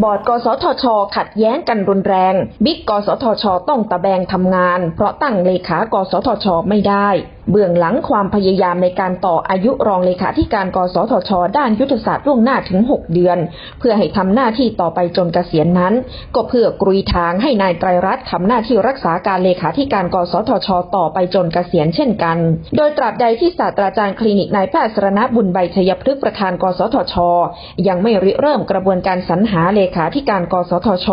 บอร์ดกสทช ขัดแย้งกันรุนแรง บิ๊กกสทช ต้องตะแบงทำงาน เพราะตั้งเลขากสทช ไม่ได้เบื้องหลังความพยายามในการต่ออายุรองเลขาธิการกสทช ด้านยุทธศาสตร์ล่วงหน้าถึง 6 เดือน เพื่อให้ทำหน้าที่ต่อไปจนเกษียณนั้น ก็เพื่อกรุยทางให้นายไตรรัตน์ทำหน้าที่รักษาการเลขาธิการกสทช ต่อไปจนเกษียณเช่นกัน โดยตราบใดที่ศาสตราจารย์คลินิกนายแพทย์สรณบุญใบชยพฤกษ์ประธานกสทช ยังไม่ริเริ่มกระบวนการสรรหาเลขาธิการกสทช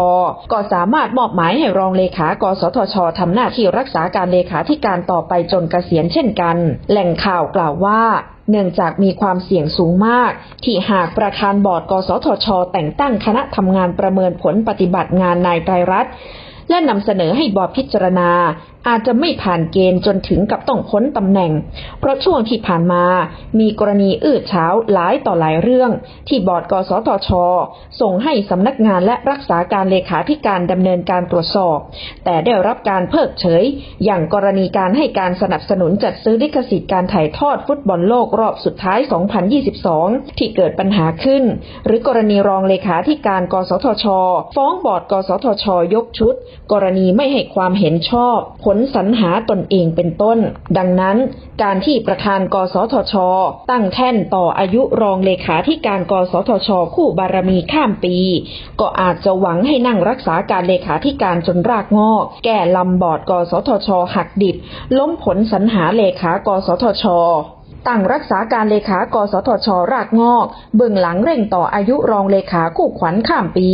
ก็สามารถมอบหมายให้รองเลขากสทชทำหน้าที่รักษาการเลขาธิการต่อไปจนเกษียณเช่นกัน แหล่งข่าวกล่าวว่าเนื่องจากมีความเสี่ยงสูงมาก ที่หากประธานบอร์ดกสทช แต่งตั้งคณะทำงานประเมินผลปฏิบัติงานนายไตรรัตน์ และนำเสนอให้บอร์ดพิจารณา อาจจะไม่ผ่านเกณฑ์จนถึงกับต้องพ้นตำแหน่ง เพราะช่วงที่ผ่านมา มีกรณีอื้อเช้าหลายต่อหลายเรื่อง ที่บอร์ดกสทช ส่งให้สำนักงานและรักษาการเลขาธิการดำเนินการตรวจสอบ แต่ได้รับการเพิกเฉย อย่างกรณีการให้การสนับสนุนจัดซื้อลิขสิทธิ์การถ่ายทอดฟุตบอลโลกรอบสุดท้าย 2022 ที่เกิดปัญหาขึ้น หรือกรณีรองเลขาธิการ กสทช ฟ้องบอร์ดกสทช ยกชุดกรณีไม่ให้ความเห็นชอบ ผลสรรหาตนเองเป็นต้น ดังนั้น การที่ประธานกสทช ตั้งแท่นต่ออายุรองเลขาธิการกสทช คู่บารมีข้ามปี ก็อาจจะหวังให้นั่งรักษาการเลขาธิการจนรากงอก แก่ลำบอดกสทช หักดิบ ล้มผลสรรหาเลขากสทช ตั้งรักษาการเลขากสทช รากงอก เบื้องหลังเร่งต่ออายุรองเลขาคู่ขวัญข้ามปี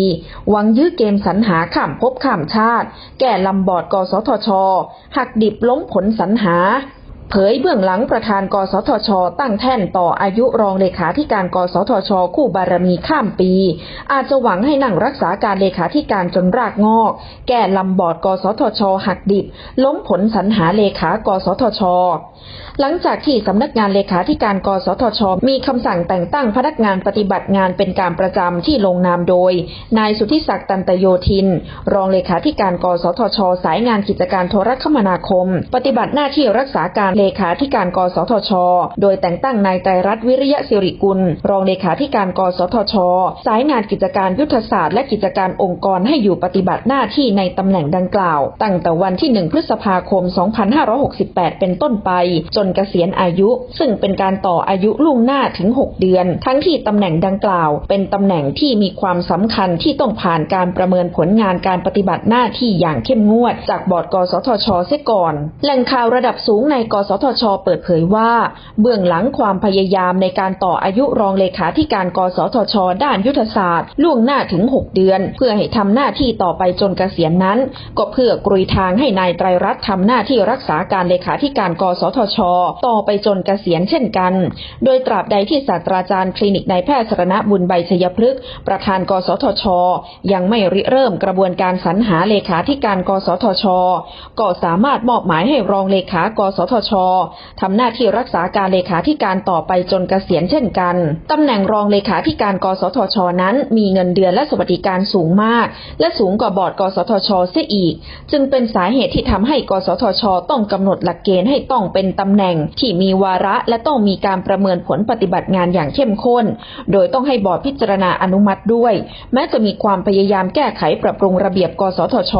หวังยื้อเกมสรรหาข้ามภพข้ามชาติ แก่ลำบอดกสทช หักดิบล้มผลสรรหา เผยเบื้องหลังประธานกสทช ตั้งแท่นต่ออายุรองเลขาธิการกสทช คู่บารมีข้ามปี อาจจะหวังให้นั่งรักษาการเลขาธิการจนรากงอก แก่ลำบอดกสทช หักดิบ ล้มผลสรรหาเลขากสทช หลังจากที่สำนักงานเลขาธิการกสทช มีคำสั่งแต่งตั้งพนักงานปฏิบัติงานเป็นการประจำที่ลงนามโดย นายสุทธิศักดิ์ตันตโยธิน รองเลขาธิการกสทช สายงานกิจการโทรคมนาคม ปฏิบัติหน้าที่รักษาการเลขาธิการกสทช โดยแต่งตั้งนายไตรรัตน์วิริยะสิริกุล รองเลขาธิการกสทช สายงานกิจการยุทธศาสตร์และกิจการองค์กรให้อยู่ปฏิบัติหน้าที่ในตำแหน่งดังกล่าว ตั้งแต่วันที่ 1 พฤษภาคม 2568 เป็นต้นไป จนเกษียณอายุ ซึ่งเป็นการต่ออายุล่วงหน้าถึง 6 เดือน ทั้งที่ตำแหน่งดังกล่าว เป็นตำแหน่งที่มีความสำคัญที่ต้องผ่านการประเมินผลงานการปฏิบัติหน้าที่อย่างเข้มงวด จากบอร์ดกสทชเสียก่อน แหล่งข่าวระดับสูงในกสทช เปิดเผยว่า เบื้องหลังความพยายามในการต่ออายุรองเลขาธิการกสทช ด้านยุทธศาสตร์ ล่วงหน้าถึง 6 เดือน เพื่อให้ทำหน้าที่ต่อไปจนเกษียณนั้น ก็เพื่อกรุยทางให้นายไตรรัตน์ทำหน้าที่รักษาการเลขาธิการกสทช ต่อไปจนเกษียณเช่นกัน โดยตราบใดที่ศาสตราจารย์คลินิกนายแพทย์สรณบุญใบชยพฤกษ์ประธานกสทช ยังไม่ริเริ่มกระบวนการสรรหาเลขาธิการกสทช ก็สามารถมอบหมายให้รองเลขากสทชทำหน้าที่รักษาการเลขาธิการต่อไปจนเกษียณเช่นกันตำแหน่งรองเลขาธิการ กสทช นั้นมีเงินเดือนและสวัสดิการสูงมาก และสูงกว่าบอร์ดกสทชเสียอีก จึงเป็นสาเหตุที่ทำให้กสทช ต้องกำหนดหลักเกณฑ์ให้ต้องเป็นตำแหน่งที่มีวาระและต้องมีการประเมินผลปฏิบัติงานอย่างเข้มข้น โดยต้องให้บอร์ดพิจารณาอนุมัติด้วย แม้จะมีความพยายามแก้ไขปรับปรุงระเบียบ กสทช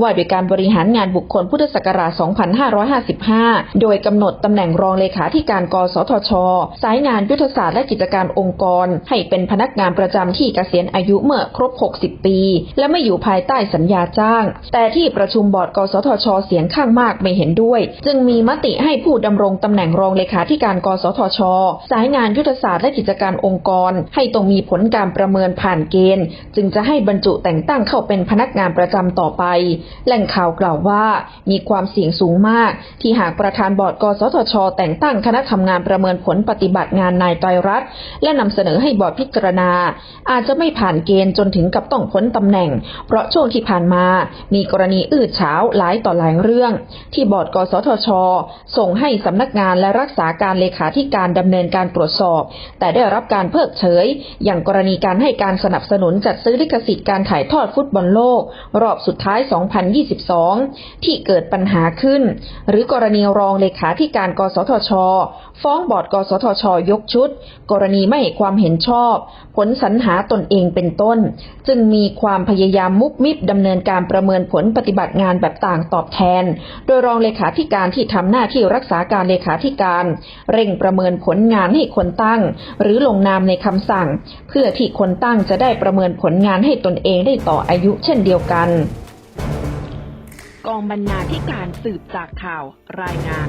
ว่าโดยการบริหารงานบุคคลพุทธศักราช 2555 โดยกำหนดตำแหน่งรองเลขาธิการกสทช สายงานยุทธศาสตร์และกิจการองค์กร ให้เป็นพนักงานประจำที่เกษียณอายุเมื่อครบ 60 ปี และไม่อยู่ภายใต้สัญญาจ้าง แต่ที่ประชุมบอร์ดกสทช เสียงข้างมากไม่เห็นด้วย จึงมีมติให้ผู้ดำรงตำแหน่งรองเลขาธิการกสทช สายงานยุทธศาสตร์และกิจการองค์กร ให้ต้องมีผลการประเมินผ่านเกณฑ์ จึงจะให้บรรจุแต่งตั้งเข้าเป็นพนักงานประจำต่อไป แหล่งข่าวกล่าวว่า มีความเสี่ยงสูงมาก ที่หากประธานบอร์ดกสทช แต่งตั้งคณะทำงานประเมินผลปฏิบัติงานนายไตรรัตน์และนำเสนอให้บอร์ดพิจารณา อาจจะไม่ผ่านเกณฑ์จนถึงกับต้องพ้นตำแหน่ง เพราะช่วงที่ผ่านมา มีกรณีอื้อฉาหลายต่อหลายเรื่อง ที่บอร์ดกสทช ส่งให้สำนักงานและรักษาการเลขาธิการดำเนินการตรวจสอบ แต่ได้รับการเพิกเฉย อย่างกรณีการให้การสนับสนุนจัดซื้อลิขสิทธิ์การถ่ายทอดฟุตบอลโลก รอบสุดท้าย 2022 ที่เกิดปัญหาขึ้น หรือกรณีรองเลเลขาธิการกสทช ฟ้องบอร์ดกสทช ยกชุด กรณีไม่ให้ความเห็นชอบ ผลสรรหาตนเองเป็นต้น จึงมีความพยายามมุบมิบดำเนินการประเมินผลปฏิบัติงานแบบต่างตอบแทน โดยรองเลขาธิการที่ทำหน้าที่รักษาการเลขาธิการ เร่งประเมินผลงานให้คนตั้ง หรือลงนามในคำสั่ง เพื่อที่คนตั้งจะได้ประเมินผลงานให้ตนเองได้ต่ออายุเช่นเดียวกัน กองบรรณาธิการสืบจากข่าวรายงาน